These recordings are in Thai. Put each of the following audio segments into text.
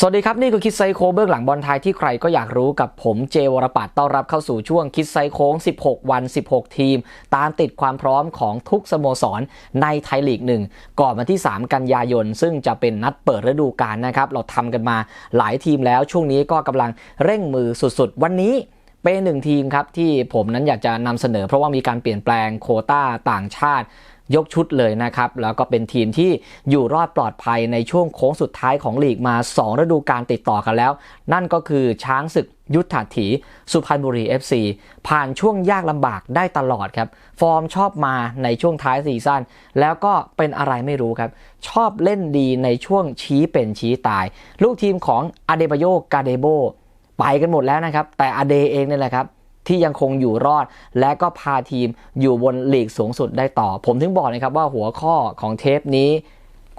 สวัสดีครับ นี่คือคิดไซโคเบื้องหลังบอลไทยที่ใครก็อยากรู้กับผมเจวรปัตต้อนรับเข้าสู่ช่วงคิดไซโค้ง 16 วัน 16 ทีม ตามติดความพร้อมของทุกสโมสรในไทยลีกหนึ่งก่อนวันที่ 3 กันยายน ซึ่งจะเป็นนัดเปิดฤดูกาลนะครับ เราทำกันมาหลายทีมแล้วช่วงนี้ก็กำลังเร่งมือสุดๆ วันนี้เป็นหนึ่งทีมครับที่ผมนั้นอยากจะนำเสนอเพราะว่ามีการเปลี่ยนแปลงโคต้าต่างชาติ ยกชุดเลยนะครับ แล้วก็เป็นทีมที่อยู่รอดปลอดภัยในช่วงโค้งสุดท้ายของลีกมา 2 ฤดูกาลติดต่อกันแล้ว นั่นก็คือช้างศึกยุทธาถีสุพรรณบุรี FC ผ่านช่วงยากลำบากได้ตลอดครับ ฟอร์มชอบมาในช่วงท้ายซีซั่นแล้วก็เป็นอะไรไม่รู้ครับ ชอบเล่นดีในช่วงชี้เป็นชี้ตาย ลูกทีมของอเดบโยกาเดโบไปกันหมดแล้วนะครับ แต่อเดเองเนี่ยแหละครับ ที่ยังคงอยู่รอด และก็พาทีมอยู่บนลีกสูงสุดได้ต่อ ผมถึงบอกนะครับว่าหัวข้อของเทปนี้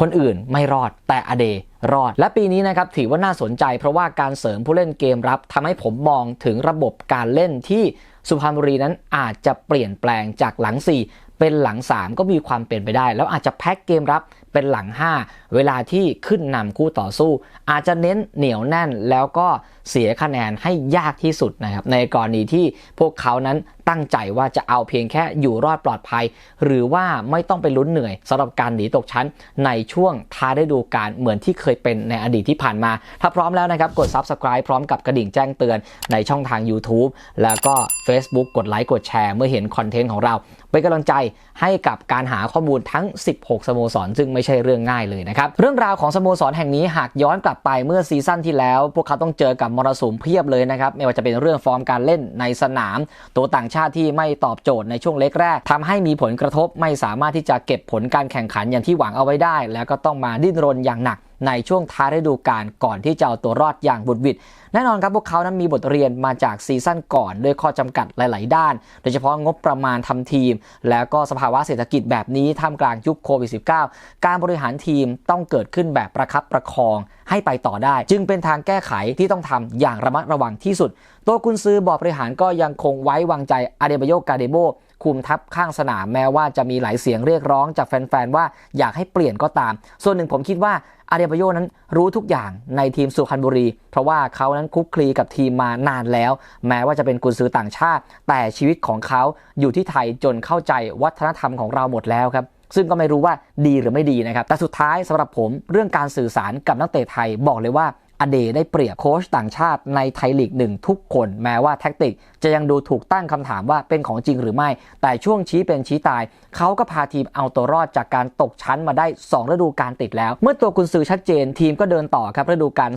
คนอื่นไม่รอดแต่อเดรอด และปีนี้นะครับถือว่าน่าสนใจ เพราะว่าการเสริมผู้เล่นเกมรับทำให้ผมมองถึงระบบการเล่นที่สุพรรณบุรีนั้นอาจจะเปลี่ยนแปลงจากหลัง 4 เป็นหลัง 3 ก็มีความเป็นไปได้ แล้วอาจจะแพ็กเกมรับ เป็นหลัง 5 เวลาที่ขึ้นนำคู่ต่อสู้ อาจจะเน้นเหนียวแน่นแล้วก็เสียคะแนนให้ยากที่สุดนะครับในกรณีที่พวกเขานั้นตั้งใจว่าจะเอาเพียงแค่อยู่รอดปลอดภัย หรือว่าไม่ต้องไปลุ้นเหนื่อยสำหรับการหนีตกชั้นในช่วงท้ายฤดูกาลเหมือนที่เคยเป็นในอดีตที่ผ่านมา ถ้าพร้อมแล้วนะครับ กด Subscribe พร้อมกับกระดิ่งแจ้งเตือนในช่องทาง YouTube แล้วก็ Facebook กดไลค์กดแชร์เมื่อเห็นคอนเทนต์ของเราเป็นกำลังใจให้กับการหาข้อมูลทั้ง 16 สโมสรซึ่งไม่ใช่เรื่องง่ายเลยนะครับ เรื่องราวของสโมสรแห่งนี้หากย้อนกลับไปเมื่อซีซั่นที่แล้ว พวกเขาต้องเจอกับมรสุมเพียบเลยนะครับ ไม่ว่าจะเป็นเรื่องฟอร์มการเล่นในสนาม ตัวต่างชาติที่ไม่ตอบโจทย์ในช่วงเล็กแรกทำให้มีผลกระทบไม่สามารถที่จะเก็บผลการแข่งขันอย่างที่หวังเอาไว้ได้ แล้วก็ต้องมาดิ้นรนอย่างหนัก ในช่วงท้ายฤดูกาลก่อนที่จะเอาตัวรอดอย่างบุดวิดแน่นอนครับพวกเขานั้นมีบทเรียนมาจากซีซั่นก่อนด้วยข้อจำกัดหลาย ๆ ด้าน โดยเฉพาะงบประมาณทำทีม แล้วก็สภาวะเศรษฐกิจแบบนี้ท่ามกลางยุคโควิด -19 การบริหารทีมต้องเกิดขึ้นแบบประคับประคองให้ไปต่อได้ จึงเป็นทางแก้ไขที่ต้องทำอย่างระมัดระวังที่สุด ตัวกุนซือบอร์ดบริหารก็ยังคงไว้วางใจอาเดบโยกาเดโบคุมทัพข้างสนามแม้ว่าจะมีหลายเสียงเรียกร้องจากแฟน ๆ ว่าอยากให้เปลี่ยนก็ตาม ส่วนหนึ่งผมคิดว่าอาเดบโยนั้นรู้ทุกอย่างในทีมสุพรรณบุรี เพราะว่าเขานั้นคุกคลีกับทีมมานานแล้ว แม้ว่าจะเป็นกุนซือต่างชาติ แต่ชีวิตของเขาอยู่ที่ไทยจนเข้าใจวัฒนธรรมของเราหมดแล้วครับซึ่งก็ไม่รู้ว่าดีหรือไม่ดีนะครับ แต่สุดท้ายสำหรับผมเรื่องการสื่อสารกับนักเตะไทยบอกเลยว่า อเดได้เปรียบโค้ชต่างชาติในไทยลีกหนึ่งทุกคน แม้ว่าแท็กติก จะยังดูถูกตั้งคำถามว่าเป็นของจริงหรือไม่ แต่ช่วงชี้เป็นชี้ตาย เขาก็พาทีมเอาตัวรอดจากการตกชั้นมาได้ 2 ฤดูกาลติดแล้ว เมื่อตัวกุนซือชัดเจนทีมก็เดินต่อครับฤดูกาล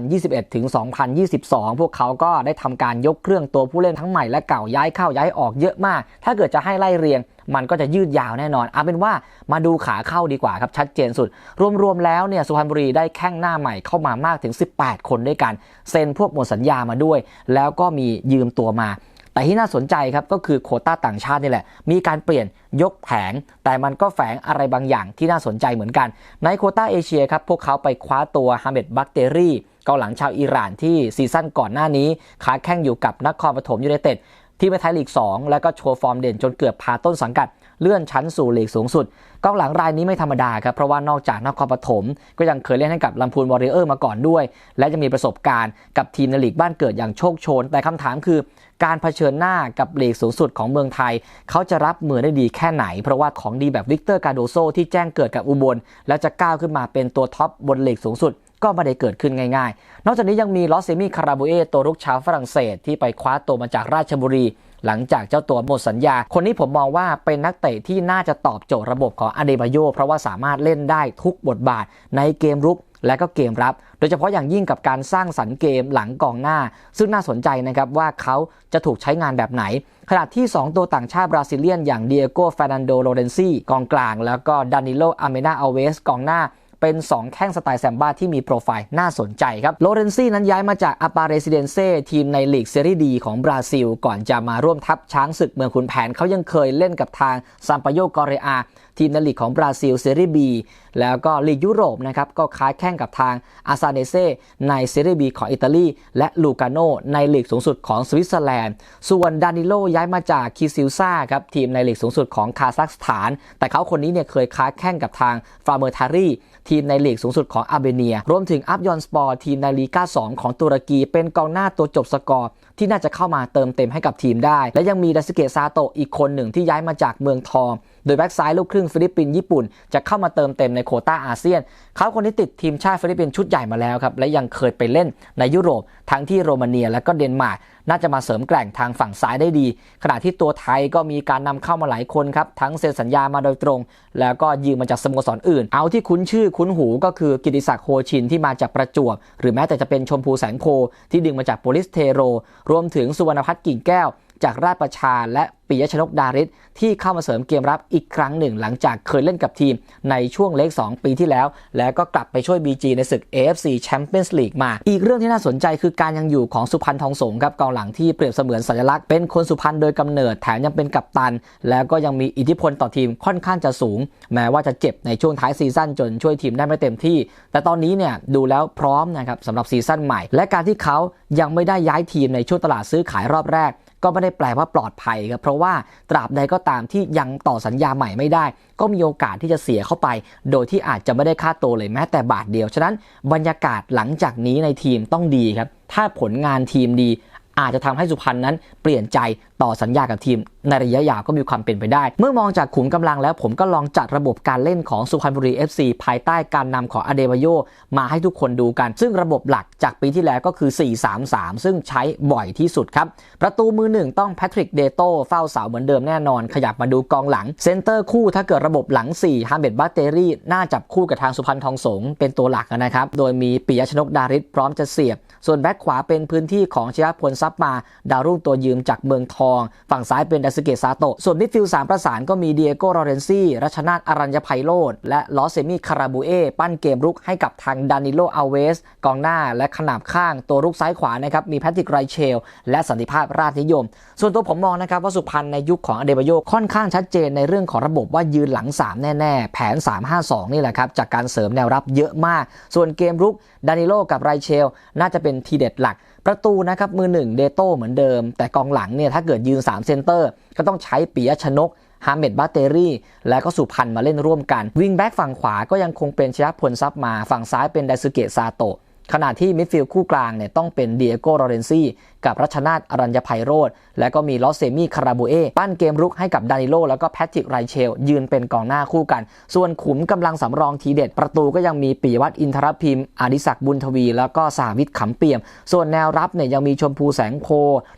2021 ถึง 2022 พวกเขาก็ได้ทำการยกเครื่องตัวผู้เล่นทั้งใหม่และเก่าย้ายเข้าย้ายออกเยอะมาก ถ้าเกิดจะให้ไล่เรียง มันก็จะยืดยาวแน่นอนเอาเป็นว่ามาดูขาเข้าดีกว่าครับชัดเจนสุด รวมๆแล้วเนี่ยสุพรรณบุรีได้แข้งหน้าใหม่เข้ามามากถึง 18 คนด้วยกันเซ็นพวกหมดสัญญามาด้วย แล้วก็มียืมตัวมาแต่ที่น่าสนใจครับก็คือโคต้าต่างชาตินี่แหละ มีการเปลี่ยนยกแผง แต่มันก็แฝงอะไรบางอย่างที่น่าสนใจเหมือนกัน ในโคต้าเอเชียครับ พวกเขาไปคว้าตัวฮาเมดบักเตอรี่เกาหลังชาวอิหร่านที่ซีซั่นก่อนหน้านี้ค้าแข่งอยู่กับนครปฐมยูไนเต็ด ที่ไปไทยลีก 2 แล้วก็โชว์ฟอร์มเด่นจนเกือบพาต้นสังกัดเลื่อนชั้นสู่ลีกสูงสุดกองหลังรายนี้ไม่ธรรมดาครับ เพราะว่านอกจากนครปฐมก็ยังเคยเล่นให้กับลำพูนวอริเออร์มาก่อนด้วย และจะมีประสบการณ์กับทีมในลีกบ้านเกิดอย่างโชคโชน แต่คำถามคือ การเผชิญหน้ากับลีกสูงสุดของเมืองไทย เขาจะรับมือได้ดีแค่ไหน เพราะว่าของดีแบบวิกเตอร์กาโดโซที่แจ้งเกิดกับอุบล แล้วจะก้าวขึ้นมาเป็นตัวท็อปบนลีกสูงสุด ก็ไม่ได้เกิดขึ้นง่ายๆ นอกจากนี้ยังมีลอสเซมิคาราบูเอตัวรุกชาวฝรั่งเศสที่ไปคว้าตัวมาจากราชบุรี หลังจากเจ้าตัวหมดสัญญา คนนี้ผมมองว่าเป็นนักเตะที่น่าจะตอบโจทย์ระบบของอเดบาโยเพราะว่าสามารถเล่นได้ทุกบทบาทในเกมรุกและก็เกมรับ โดยเฉพาะอย่างยิ่งกับการสร้างสรรค์เกมหลังกองหน้า ซึ่งน่าสนใจนะครับว่าเขาจะถูกใช้งานแบบไหน ขณะที่ 2 ตัวต่างชาติบราซิเลียน อย่างเดียโกฟานันโดโลเรนซีกองกลาง แล้วก็ดานิโลอาเมนาอเวสกองหน้า เป็น 2 แข้งสไตล์แซมบ้าที่มีโปรไฟล์น่าสนใจครับโลเรนซี่นั้นย้ายมาจากอาปาเรซิเดนเซ่ทีมในลีกเซรีดีของบราซิล ก่อนจะมาร่วมทัพช้างศึกเมืองขุนแผนเขายังเคยเล่นกับทางซัมปาโยกอเรอาทีมในลีกของบราซิลเซรีบีแล้วก็ลีกยุโรปนะครับก็ค้าแข่งกับทางอาซาเนเซในเซรีบีของอิตาลี และลูกาโนในลีกสูงสุดของสวิตเซอร์แลนด์ ส่วนดานิโลย้ายมาจากคิซิลซาครับทีมในลีกสูงสุดของคาซัคสถาน แต่เขาคนนี้เนี่ยเคยค้าแข่งกับทางฟาเมอร์ทารีทีมในลีกสูงสุดของอาร์เบเนีย รวมถึงอัพยอนสปอร์ทีมในลีกา2ของตุรกี เป็นกองหน้าตัวจบสกอร์ ที่น่าจะเข้ามาเติมเต็มให้กับทีมได้ และยังมีดัสเกตซาโตะอีกคนหนึ่งที่ย้ายมาจากเมืองทอง โดยแบ็กซ้ายลูกครึ่งฟิลิปปินส์ญี่ปุ่น จะเข้ามาเติมเต็มในโคต้าอาเซียน เขาคนที่ติดทีมชาติฟิลิปปินส์ชุดใหญ่มาแล้วครับและยังเคยไปเล่นในยุโรปทั้งที่โรมาเนียและก็เดนมาร์ก น่าจะมาเสริมแกร่งทางฝั่งซ้ายได้ดี ขณะที่ตัวไทยก็มีการนำเข้ามาหลายคนครับ ทั้งเซ็นสัญญามาโดยตรง แล้วก็ยืมมาจากสโมสรอื่น เอาที่คุ้นชื่อคุ้นหูก็คือกิติศักดิ์โฮชินที่มาจากประจวบ หรือแม้แต่จะเป็นชมพูแสงโพที่ดึงมาจากโปลิสเทโร รวมถึงสุวรรณพัฒน์กิ่งแก้ว จากราชประชาและ ปิยชนกดาริศที่เข้ามาเสริมเกมรับอีกครั้งหนึ่ง หลังจากเคยเล่นกับทีมในช่วงเล็ก 2 ปีที่แล้ว แล้วก็กลับไปช่วย BG ในศึก AFC Champions League มา อีกเรื่องที่น่าสนใจคือการยังอยู่ของสุพรรณทองสงครับกองหลังที่เปรียบเสมือนสัญลักษณ์เป็นคนสุพรรณโดยกำเนิดแถมยังเป็นกัปตัน แล้วก็ยังมีอิทธิพลต่อทีมค่อนข้างจะสูง แม้ว่าจะเจ็บในช่วงท้ายซีซั่นจนช่วยทีมได้ไม่เต็มที่ แต่ตอนนี้เนี่ยดูแล้วพร้อมนะครับสำหรับซีซั่นใหม่ และการที่เขายังไม่ได้ย้ายทีมในช่วงตลาดซื้อขายรอบแรก ก็ไม่ได้แปลว่าปลอดภัยครับเพราะว่าตราบใดก็ตามที่ยังต่อสัญญาใหม่ไม่ได้ ก็มีโอกาสที่จะเสียเข้าไป โดยที่อาจจะไม่ได้ค่าตัวเลยแม้แต่บาทเดียว ฉะนั้นบรรยากาศหลังจากนี้ในทีมต้องดีครับ ถ้าผลงานทีมดี อาจจะทำให้สุพรรณนั้นเปลี่ยนใจต่อสัญญากับทีม ในระยะยาวก็มีความเป็นไปได้ เมื่อมองจากขุมกำลังแล้วผมก็ลองจัดระบบการเล่นของสุพรรณบุรี FC ภายใต้การนำของอเดบาโยมาให้ทุกคนดูกัน ซึ่งระบบหลักจากปีที่แล้วก็คือ 4-3-3 ซึ่งใช้บ่อยที่สุดครับ ประตูมือหนึ่งต้องแพทริกเดโตเฝ้าเสาเหมือนเดิมแน่นอน ขยับมาดูกองหลังเซนเตอร์คู่ถ้าเกิดระบบหลัง4ฮาเบดบัตเตอรี่น่าจับคู่กับทางสุพรรณทองสงเป็นตัวหลักนะครับโดยมีปิยชนกดาริศพร้อมจะเสียบ ส่วนแบ็คขวาเป็นพื้นที่ของชยพลซับมาดาวรุ่งตัวยืมจากเมืองทอง ฝั่งซ้ายเป็นดัสเกตซาโตส่วนมิดฟิลด์สามประสานก็มีเดียโกโรเรนซี่รัชนาทอารัญญไพโรดและลอสเซมิคาราบูเอปั้นเกมรุกให้กับทางดานิโลอัลเวส กองหน้าและขนาบข้างตัวรุกซ้ายขวานะครับมีแพทริกไรเชล และสันติภาพราชนิยม ส่วนตัวผมมองนะครับว่าสุพรรณในยุคของอเดบโยค่อนข้างชัดเจนในเรื่องของระบบว่ายืนหลัง 3 แน่ๆ แผน 3-5-2 นี่แหละครับจากการเสริมแนวรับเยอะมาก ส่วนเกมรุกดานิโลกับไรเชล น่าจะเป็นทีเด็ดหลัก ประตูนะครับมือหนึ่งเดโต้เหมือนเดิม แต่กองหลังเนี่ยถ้าเกิดยืน 3 เซนเตอร์ ก็ต้องใช้ปิยชนกฮาเมดบาเตอรี่ และก็สุพันมาเล่นร่วมกัน วิงแบ็กฝั่งขวาก็ยังคงเป็นชยพลซับมา ฝั่งซ้ายเป็นไดซึเกะซาโตะ ขณะที่มิดฟิลด์คู่กลางเนี่ยต้องเป็นเดียโกโรเรนซี่กับรัชนาทอรัญญไพโรธและก็มีลอสเซมี่คาราบูเอปั้นเกมรุกให้กับดานิโลแล้วก็แพทริกไรเชล ยืนเป็นกองหน้าคู่กัน ส่วนขุมกำลังสำรองทีเด็ด ประตูก็ยังมีปิยวัฒน์อินทรพิมพ์อดิศักบุญทวี แล้วก็สาวิทขำเปี่ยม ส่วนแนวรับเนี่ยยังมีชมพูแสงโค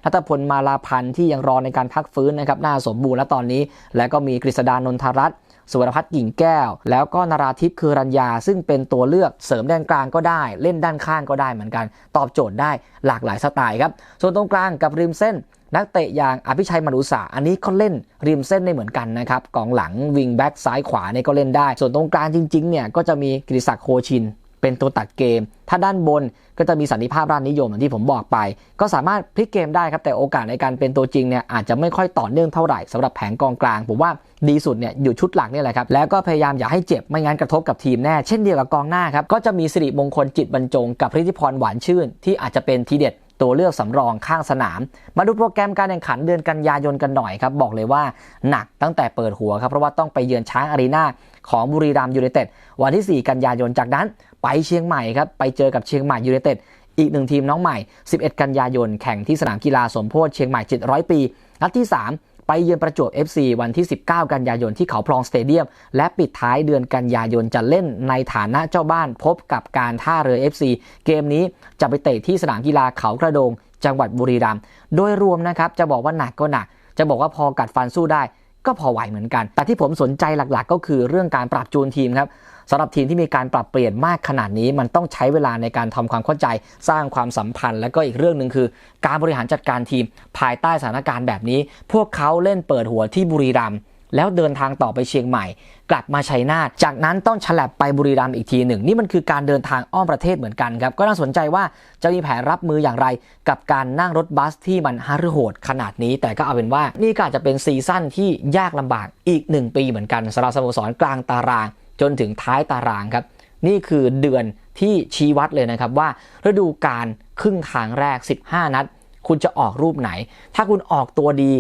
นัทพลมาลาพันธ์ที่ยังรอในการพักฟื้นนะครับหน้าสมบูรณ์แล้วตอนนี้ และก็มีกฤษดานนทรัตน์ สุวรรณพัฒน์กิ่งแก้ว แล้วก็นาราทิพย์คือรัญญา ซึ่งเป็นตัวเลือกเสริมแดนกลางก็ได้ เล่นด้านข้างก็ได้เหมือนกัน ตอบโจทย์ได้หลากหลายสไตล์ครับส่วนตรงกลางกับริมเส้นนักเตะอย่างอภิชัยมรุษาอันนี้ก็เล่นริมเส้นได้เหมือนกันนะครับกองหลังวิงแบ็กซ้ายขวาเนี่ยก็เล่นได้ ส่วนตรงกลางจริงๆเนี่ยก็จะมีกฤษศักดิ์โคชิน เป็นตัวตัดเกม ถ้าด้านบนก็จะมีสันนิภาพรานนิยมอย่างที่ผมบอกไป ก็สามารถพลิกเกมได้ครับ แต่โอกาสในการเป็นตัวจริงเนี่ยอาจจะไม่ค่อยต่อเนื่องเท่าไหร่สำหรับแผงกองกลาง ผมว่าดีสุดเนี่ยอยู่ชุดหลักนี่แหละครับ แล้วก็พยายามอย่าให้เจ็บไม่งั้นกระทบกับทีมแน่ เช่นเดียวกับกองหน้าครับ ก็จะมีสิริมงคลจิตบรรจงกับพฤติพรหวานชื่น ที่อาจจะเป็นทีเด็ด ตัวเลือกสำรองข้างสนาม มาดูโปรแกรมการแข่งขันเดือนกันยายนกันหน่อยครับบอกเลยว่าหนักตั้งแต่เปิดหัวครับเพราะว่าต้องไปเยือนช้างอารีนาของบุรีรัมย์ยูไนเต็ดวันที่ 4 กันยายนจากนั้น ไปเชียงใหม่ครับไปเจอกับเชียงใหม่ยูไนเต็ดอีกหนึ่งทีมน้องใหม่ 11 กันยายน แข่งที่สนามกีฬาสมโพธิเชียงใหม่700 ปี นัดที่ 3 ไปเยือนประจวบ FC วันที่ 19 กันยายนที่เขาพลองสเตเดียม และปิดท้ายเดือนกันยายนจะเล่นในฐานะเจ้าบ้านพบกับการท่าเรือ FC เกมนี้จะไปเตะที่สนามกีฬาเขากระโดง จังหวัดบุรีรัมย์โดยรวมนะครับจะบอกว่าหนักก็หนัก จะบอกว่าพอกัดฟันสู้ได้ ก็พอไหวเหมือนกัน แต่ที่ผมสนใจหลักๆ ก็คือเรื่องการปรับจูนทีมครับสำหรับทีมที่มีการปรับเปลี่ยนมากขนาดนี้ มันต้องใช้เวลาในการทำความเข้าใจ สร้างความสัมพันธ์ และก็อีกเรื่องหนึ่งคือ การบริหารจัดการทีมภายใต้สถานการณ์แบบนี้ พวกเขาเล่นเปิดหัวที่บุรีรัมย์ แล้วเดินทางต่อไปเชียงใหม่ กลับมาชัยนาทจากนั้นต้องฉลับไปบุรีรัมย์อีกทีหนึ่ง นี่มันคือการเดินทางอ้อมประเทศเหมือนกันครับ ก็น่าสนใจว่าจะมีแผนรับมืออย่างไร กับการนั่งรถบัสที่มันฮารือโหดขนาดนี้ แต่ก็เอาเป็นว่านี่ก็อาจจะเป็นซีซั่นที่ยากลำบากอีกหนึ่งปีเหมือนกันสำหรับสโมสรกลางตาราง จนถึงท้ายตารางครับนี่คือเดือนที่ชี้วัดเลยนะครับว่าฤดูกาลครึ่งทางแรก 15 นัด คุณจะออกรูปไหน ถ้าคุณออกตัวดี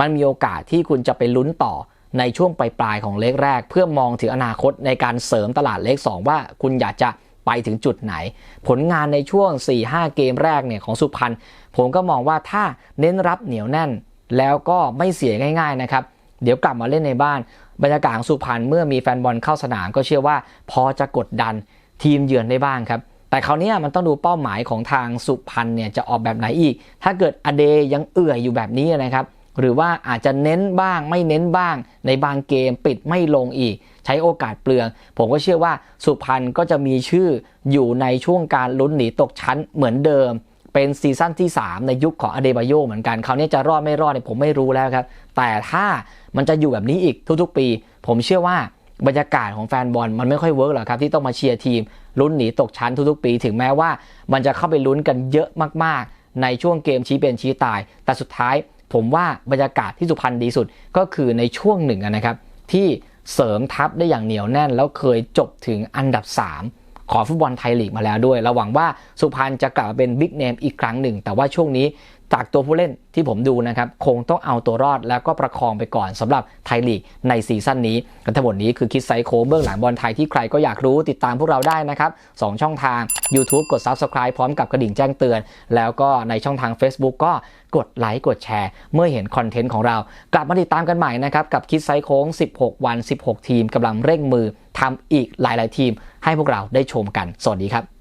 มันมีโอกาสที่คุณจะไปลุ้นต่อ ในช่วงปลายๆของเลขแรก เพื่อมองถึงอนาคตในการเสริมตลาดเลข 2 ว่าคุณอยากจะไปถึงจุดไหน ผลงานในช่วง 4-5 เกมแรกเนี่ยของสุพรรณผมก็มองว่าถ้าเน้นรับเหนียวแน่น แล้วก็ไม่เสียง่าย ๆนะครับ เดี๋ยวกลับมาเล่นในบ้าน บรรยากาศของสุพรรณเมื่อมีแฟนบอลเข้าสนามก็เชื่อว่าพอจะกดดันทีมเยือนได้บ้างครับแต่คราวนี้มันต้องดูเป้าหมายของทางสุพรรณเนี่ยจะออกแบบไหนอีก ถ้าเกิดอเดยังเอื่อยอยู่แบบนี้นะครับ หรือว่าอาจจะเน้นบ้างไม่เน้นบ้าง ในบางเกมปิดไม่ลงอีก ใช้โอกาสเปลือง ผมก็เชื่อว่าสุพรรณก็จะมีชื่ออยู่ในช่วงการลุ้นหนีตกชั้นเหมือนเดิม เป็นซีซั่นที่ 3 ในยุคของอเดบาโยเหมือนกันคราวนี้จะรอดไม่รอดเนี่ยผมไม่รู้แล้วครับ แต่ถ้ามันจะอยู่แบบนี้อีกทุกๆ ปี ผมเชื่อว่าบรรยากาศของแฟนบอลมันไม่ค่อยเวิร์กหรอกครับที่ต้องมาเชียร์ทีมลุ้นหนีตกชั้นทุกๆ ปี ถึงแม้ว่ามันจะเข้าไปลุ้นกันเยอะมากๆ ในช่วงเกมชี้เป็นชี้ตาย แต่สุดท้าย ผมว่าบรรยากาศที่สุพรรณดีสุดก็คือในช่วงหนึ่งนะครับ ที่เสริมทัพได้อย่างเหนียวแน่น แล้วเคยจบถึงอันดับ 3 ของฟุตบอลไทยลีกมาแล้วด้วยเราหวังว่าสุพรรณจะกลับมาเป็นบิ๊กเนมอีกครั้งหนึ่ง แต่ว่าช่วงนี้ จากตัวผู้เล่นที่ผมดูนะครับ คงต้องเอาตัวรอดแล้วก็ประคองไปก่อนสำหรับไทยลีกในซีซั่นนี้กันทั้งหมดนี้คือคิดไซโคเบื้องหลังบอลไทยที่ใครก็อยากรู้ติดตามพวกเราได้นะครับสองช่องทาง YouTube กด Subscribe พร้อมกับกระดิ่งแจ้งเตือน แล้วก็ในช่องทาง Facebook ก็กดไลค์กดแชร์ เมื่อเห็นคอนเทนต์ของเรา กลับมาติดตามกันใหม่นะครับ กับคิดไซโค้ง 16 วัน 16 ทีมกำลังเร่งมือทำอีกหลาย ๆ ทีม ให้พวกเราได้ชมกัน สวัสดีครับ